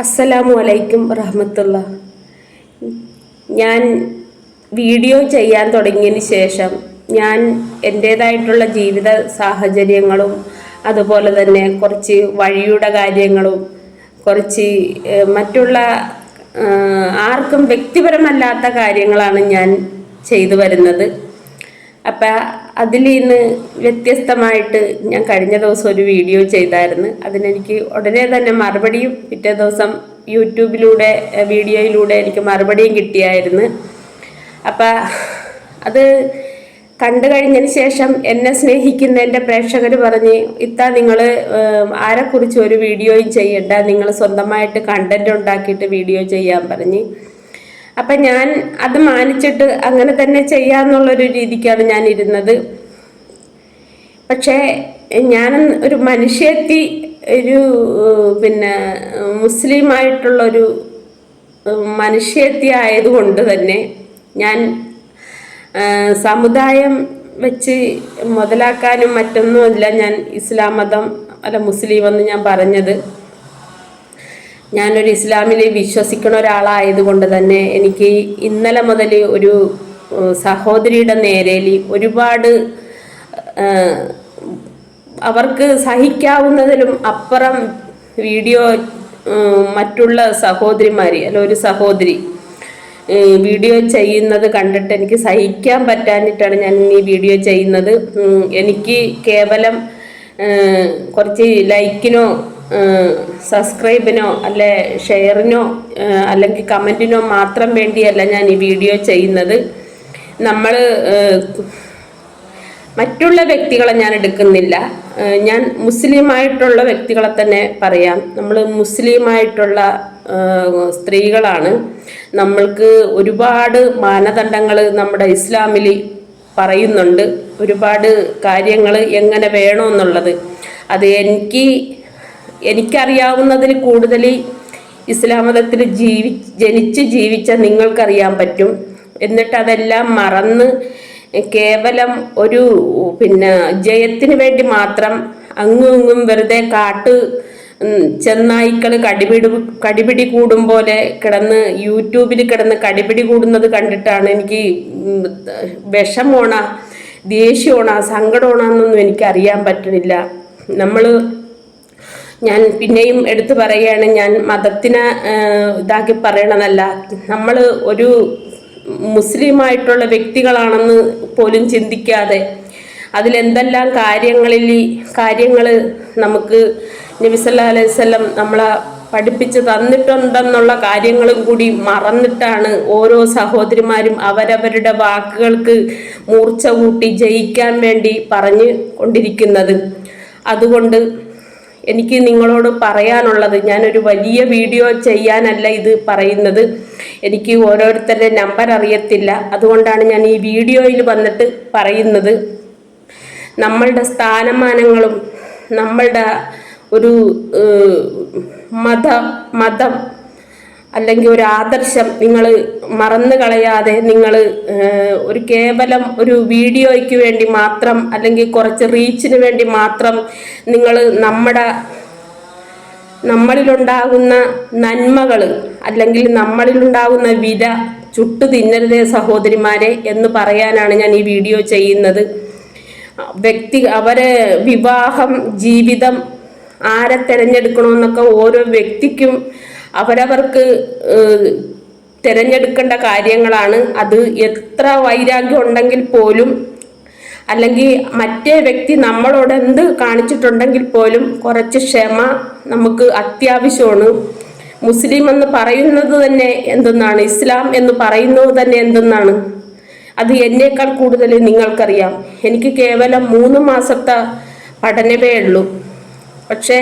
അസ്സലാമു അലൈക്കും റഹ്മത്തുള്ള. ഞാൻ വീഡിയോ ചെയ്യാൻ തുടങ്ങിയതിന് ശേഷം ഞാൻ എന്റേതായിട്ടുള്ള ജീവിത സാഹചര്യങ്ങളും അതുപോലെ തന്നെ കുറച്ച് വഴിയുടെ കാര്യങ്ങളും കുറച്ച് മറ്റുള്ള ആർക്കും വ്യക്തിപരമല്ലാത്ത കാര്യങ്ങളാണ് ഞാൻ ചെയ്തു വരുന്നത്. അപ്പം അതിൽ നിന്ന് വ്യത്യസ്തമായിട്ട് ഞാൻ കഴിഞ്ഞ ദിവസം ഒരു വീഡിയോ ചെയ്തായിരുന്നു. അതിനെനിക്ക് ഉടനെ തന്നെ മറുപടിയും പിറ്റേ ദിവസം യൂട്യൂബിലൂടെ വീഡിയോയിലൂടെ എനിക്ക് മറുപടിയും കിട്ടിയായിരുന്നു. അപ്പം അത് കണ്ടു കഴിഞ്ഞതിന് ശേഷം എന്നെ സ്നേഹിക്കുന്ന എന്റെ പ്രേക്ഷകർ പറഞ്ഞ് ഇത്ത നിങ്ങൾ ആരെക്കുറിച്ച് ഒരു വീഡിയോയും ചെയ്യണ്ട നിങ്ങൾ സ്വന്തമായിട്ട് കണ്ടന്റ് ഉണ്ടാക്കിയിട്ട് വീഡിയോ ചെയ്യാൻ പറഞ്ഞ്. അപ്പം ഞാൻ അത് മാനിച്ചിട്ട് അങ്ങനെ തന്നെ ചെയ്യാന്നുള്ളൊരു രീതിക്കാണ് ഞാൻ ഇരുന്നത് പക്ഷേ ഞാൻ ഒരു മനുഷ്യത്തി ഒരു പിന്നെ മുസ്ലിമായിട്ടുള്ളൊരു മനുഷ്യത്തി ആയതുകൊണ്ട് തന്നെ ഞാൻ സമുദായം വെച്ച് മുതലാക്കാനും മറ്റൊന്നുമല്ല ഞാൻ ഇസ്ലാം മതം അല്ല മുസ്ലിം എന്ന് ഞാൻ പറഞ്ഞത്. ഞാനൊരു ഇസ്ലാമിൽ വിശ്വസിക്കുന്ന ഒരാളായതുകൊണ്ട് തന്നെ എനിക്ക് ഇന്നലെ മുതൽ ഒരു സഹോദരിയുടെ നേരയിൽ ഒരുപാട് അവർക്ക് സഹിക്കാവുന്നതിലും അപ്പുറം വീഡിയോ മറ്റുള്ള സഹോദരിമാർ അല്ല ഒരു സഹോദരി വീഡിയോ ചെയ്യുന്നത് കണ്ടിട്ട് എനിക്ക് സഹിക്കാൻ പറ്റാനിട്ടാണ് ഞാൻ ഈ വീഡിയോ ചെയ്യുന്നത്. എനിക്ക് കേവലം കുറച്ച് ലൈക്കിനോ സബ്സ്ക്രൈബിനോ അല്ലെ ഷെയറിനോ അല്ലെങ്കിൽ കമന്റിനോ മാത്രം വേണ്ടിയല്ല ഞാൻ ഈ വീഡിയോ ചെയ്യുന്നത്. നമ്മൾ മറ്റുള്ള വ്യക്തികളെ ഞാൻ എടുക്കുന്നില്ല. ഞാൻ മുസ്ലിമായിട്ടുള്ള വ്യക്തികളെ തന്നെ പറയാം. നമ്മൾ മുസ്ലിമായിട്ടുള്ള സ്ത്രീകളാണ്. നമ്മൾക്ക് ഒരുപാട് മാനദണ്ഡങ്ങൾ നമ്മുടെ ഇസ്ലാമിൽ പറയുന്നുണ്ട്. ഒരുപാട് കാര്യങ്ങൾ എങ്ങനെ വേണമെന്നുള്ളത് അത് എനിക്ക് എനിക്കറിയാവുന്നതിൽ കൂടുതൽ ഇസ്ലാം മതത്തിൽ ജീവി ജനിച്ച് ജീവിച്ച നിങ്ങൾക്കറിയാൻ പറ്റും. എന്നിട്ട് അതെല്ലാം മറന്ന് കേവലം ഒരു പിന്നെ ജയത്തിന് വേണ്ടി മാത്രം അങ്ങും ഇങ്ങും വെറുതെ കാട്ട് ചെന്നായ്ക്കൾ കടിപിടി കടിപിടി കൂടും പോലെ കിടന്ന് യൂട്യൂബിൽ കിടന്ന് കടിപിടി കൂടുന്നത് കണ്ടിട്ടാണ് എനിക്ക് വിഷമോണ ദേഷ്യമോണ സങ്കടമാണെന്നൊന്നും എനിക്ക് അറിയാൻ പറ്റണില്ല. നമ്മൾ ഞാൻ പിന്നെയും എടുത്തു പറയുകയാണ് ഞാൻ മതത്തിനെ ഇതാക്കി പറയണമെന്നല്ല നമ്മൾ ഒരു മുസ്ലിമായിട്ടുള്ള വ്യക്തികളാണെന്ന് പോലും ചിന്തിക്കാതെ അതിലെന്തെല്ലാം കാര്യങ്ങളിൽ കാര്യങ്ങൾ നമുക്ക് നബി സല്ലല്ലാഹു അലൈഹി സ്വല്ലം നമ്മളെ പഠിപ്പിച്ച് തന്നിട്ടുണ്ടെന്നുള്ള കാര്യങ്ങളും കൂടി മറന്നിട്ടാണ് ഓരോ സഹോദരിമാരും അവരവരുടെ വാക്കുകൾക്ക് മൂർച്ച കൂട്ടി ജയിക്കാൻ വേണ്ടി പറഞ്ഞു കൊണ്ടിരിക്കുന്നത്. അതുകൊണ്ട് എനിക്ക് നിങ്ങളോട് പറയാനുള്ളത് ഞാനൊരു വലിയ വീഡിയോ ചെയ്യാനല്ല ഇത് പറയുന്നത്. എനിക്ക് ഓരോരുത്തരുടെ നമ്പർ അറിയത്തില്ല. അതുകൊണ്ടാണ് ഞാൻ ഈ വീഡിയോയിൽ വന്നിട്ട് പറയുന്നത്. നമ്മളുടെ സ്ഥാനമാനങ്ങളും നമ്മളുടെ ഒരു മത മതം അല്ലെങ്കിൽ ഒരു ആദർശം നിങ്ങൾ മറന്നു കളയാതെ നിങ്ങൾ ഒരു കേവലം ഒരു വീഡിയോയ്ക്ക് വേണ്ടി മാത്രം അല്ലെങ്കിൽ കുറച്ച് റീച്ചിന് വേണ്ടി മാത്രം നിങ്ങൾ നമ്മുടെ നമ്മളിലുണ്ടാകുന്ന നന്മകൾ അല്ലെങ്കിൽ നമ്മളിലുണ്ടാകുന്ന വില ചുട്ടു തിന്നരുതേ സഹോദരിമാരെ എന്ന് പറയാനാണ് ഞാൻ ഈ വീഡിയോ ചെയ്യുന്നത്. വ്യക്തി അവരെ വിവാഹം ജീവിതം ആരെ തിരഞ്ഞെടുക്കണമെന്നൊക്കെ ഓരോ വ്യക്തിക്കും അവരവർക്ക് തിരഞ്ഞെടുക്കേണ്ട കാര്യങ്ങളാണ്. അത് എത്ര വൈരാഗ്യം ഉണ്ടെങ്കിൽ പോലും അല്ലെങ്കിൽ മറ്റേ വ്യക്തി നമ്മളോട് എന്ത് കാണിച്ചിട്ടുണ്ടെങ്കിൽ പോലും കുറച്ച് ക്ഷമ നമുക്ക് അത്യാവശ്യമാണ്. മുസ്ലിം എന്ന് പറയുന്നത് തന്നെ എന്തെന്നാണ്? ഇസ്ലാം എന്ന് പറയുന്നത് തന്നെ എന്തെന്നാണ്? അത് എന്നേക്കാൾ കൂടുതൽ നിങ്ങൾക്കറിയാം. എനിക്ക് കേവലം മൂന്ന് മാസത്തെ പഠനമേ ഉള്ളൂ. പക്ഷേ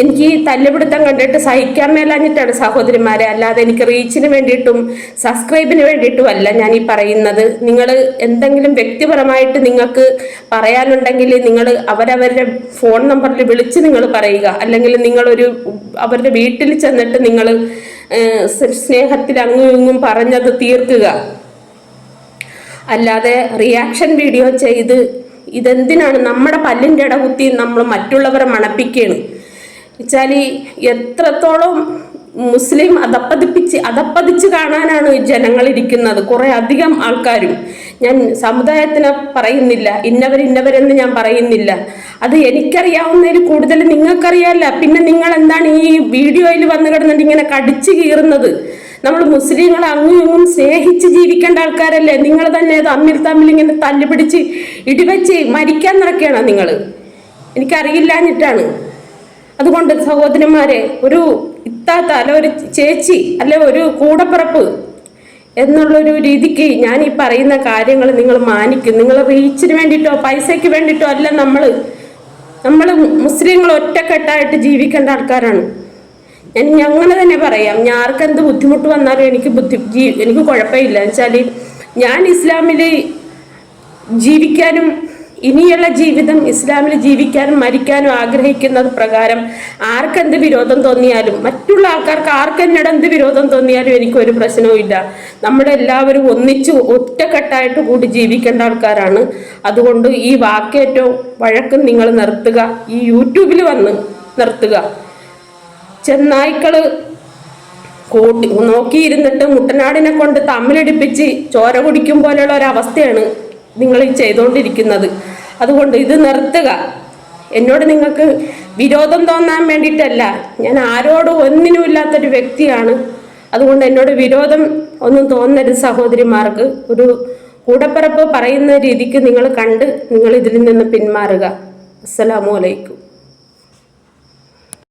എനിക്ക് ഈ തല്ലുപിടുത്തം കണ്ടിട്ട് സഹിക്കാൻ മേലാഞ്ഞിട്ടാണ് സഹോദരിമാരെ. അല്ലാതെ എനിക്ക് റീച്ചിന് വേണ്ടിയിട്ടും സബ്സ്ക്രൈബിന് വേണ്ടിയിട്ടും അല്ല ഞാൻ ഈ പറയുന്നത്. നിങ്ങൾ എന്തെങ്കിലും വ്യക്തിപരമായിട്ട് നിങ്ങൾക്ക് പറയാനുണ്ടെങ്കിൽ നിങ്ങൾ അവരവരുടെ ഫോൺ നമ്പറിൽ വിളിച്ച് നിങ്ങൾ പറയുക. അല്ലെങ്കിൽ നിങ്ങളൊരു അവരുടെ വീട്ടിൽ ചെന്നിട്ട് നിങ്ങൾ സ്നേഹത്തിൽ അങ്ങും ഇങ്ങും പറഞ്ഞത് തീർക്കുക. അല്ലാതെ റിയാക്ഷൻ വീഡിയോ ചെയ്ത് ഇതെന്തിനാണ് നമ്മുടെ പല്ലിന്റെ ഇടകുത്തി നമ്മൾ മറ്റുള്ളവരെ മണപ്പിക്കുകയാണ്? വെച്ചാൽ എത്രത്തോളം മുസ്ലിം അതപ്പതിപ്പിച്ച് അതപ്പതിച്ച് കാണാനാണ് ജനങ്ങൾ ഇരിക്കുന്നത്? കുറെ അധികം ആൾക്കാരും ഞാൻ സമുദായത്തിനെ പറയുന്നില്ല ഇന്നവർ ഇന്നവരെന്ന് ഞാൻ പറയുന്നില്ല. അത് എനിക്കറിയാവുന്നതിൽ കൂടുതൽ നിങ്ങൾക്കറിയാല്ല. പിന്നെ നിങ്ങൾ എന്താണ് ഈ വീഡിയോയിൽ വന്നു കിടന്നിട്ട് ഇങ്ങനെ കടിച്ചു കീറുന്നത്? നമ്മൾ മുസ്ലിങ്ങളെ അങ്ങും ഇങ്ങും സ്നേഹിച്ച് ജീവിക്കേണ്ട ആൾക്കാരല്ലേ? നിങ്ങൾ തന്നെ തമ്മിൽ തമ്മിൽ ഇങ്ങനെ തല്ലുപിടിച്ച് ഇടിവെച്ച് മരിക്കാൻ നിറക്കുകയാണോ നിങ്ങൾ. എനിക്കറിയില്ലാഞ്ഞിട്ടാണ്. അതുകൊണ്ട് സഹോദരന്മാരെ ഒരു ഇത്താത്ത അല്ല ഒരു ചേച്ചി അല്ലെ ഒരു കൂടപ്പിറപ്പ് എന്നുള്ളൊരു രീതിക്ക് ഞാൻ ഈ പറയുന്ന കാര്യങ്ങൾ നിങ്ങൾ മാനിക്കും. നിങ്ങൾ റീച്ചിന് വേണ്ടിയിട്ടോ പൈസയ്ക്ക് വേണ്ടിയിട്ടോ അല്ല നമ്മൾ. നമ്മൾ മുസ്ലിങ്ങൾ ഒറ്റക്കെട്ടായിട്ട് ജീവിക്കേണ്ട ആൾക്കാരാണ്. അങ്ങനെ തന്നെ പറയാം. ഞാർക്ക് എന്ത് ബുദ്ധിമുട്ട് വന്നാലും എനിക്ക് ബുദ്ധി എനിക്ക് കുഴപ്പമില്ല. വെച്ചാൽ ഞാൻ ഇസ്ലാമിൽ ജീവിക്കാനും ഇനിയുള്ള ജീവിതം ഇസ്ലാമിൽ ജീവിക്കാനും മരിക്കാനും ആഗ്രഹിക്കുന്നത് പ്രകാരം ആർക്കെന്ത് വിരോധം തോന്നിയാലും മറ്റുള്ള ആൾക്കാർക്ക് ആർക്കെന്നോട് എന്ത് വിരോധം തോന്നിയാലും എനിക്കൊരു പ്രശ്നവും ഇല്ല. നമ്മളെല്ലാവരും ഒന്നിച്ച് ഒറ്റക്കെട്ടായിട്ട് കൂടി ജീവിക്കേണ്ട ആൾക്കാരാണ്. അതുകൊണ്ട് ഈ വാക്കേറ്റവും വഴക്കും നിങ്ങൾ നിർത്തുക. ഈ യൂട്യൂബിൽ വന്ന് നിർത്തുക. ചെന്നായ്ക്കൾ കൂട്ടി നോക്കിയിരുന്നിട്ട് മുട്ടനാടിനെ കൊണ്ട് തമ്മിലടിപ്പിച്ച് ചോര കുടിക്കും പോലെയുള്ള ഒരവസ്ഥയാണ് നിങ്ങൾ ചെയ്തുകൊണ്ടിരിക്കുന്നത് അതുകൊണ്ട് ഇത് നിർത്തുക. എന്നോട് നിങ്ങൾക്ക് വിരോധം തോന്നാൻ വേണ്ടിയിട്ടല്ല. ഞാൻ ആരോടും ഒന്നിനും ഇല്ലാത്തൊരു വ്യക്തിയാണ്. അതുകൊണ്ട് എന്നോട് വിരോധം ഒന്നും തോന്നരുത് സഹോദരിമാർക്ക്. ഒരു കൂടപ്പിറപ്പ് പറയുന്ന രീതിക്ക് നിങ്ങൾ കണ്ട് നിങ്ങൾ ഇതിൽ നിന്ന് പിന്മാറുക. അസ്സലാമു അലൈക്കും.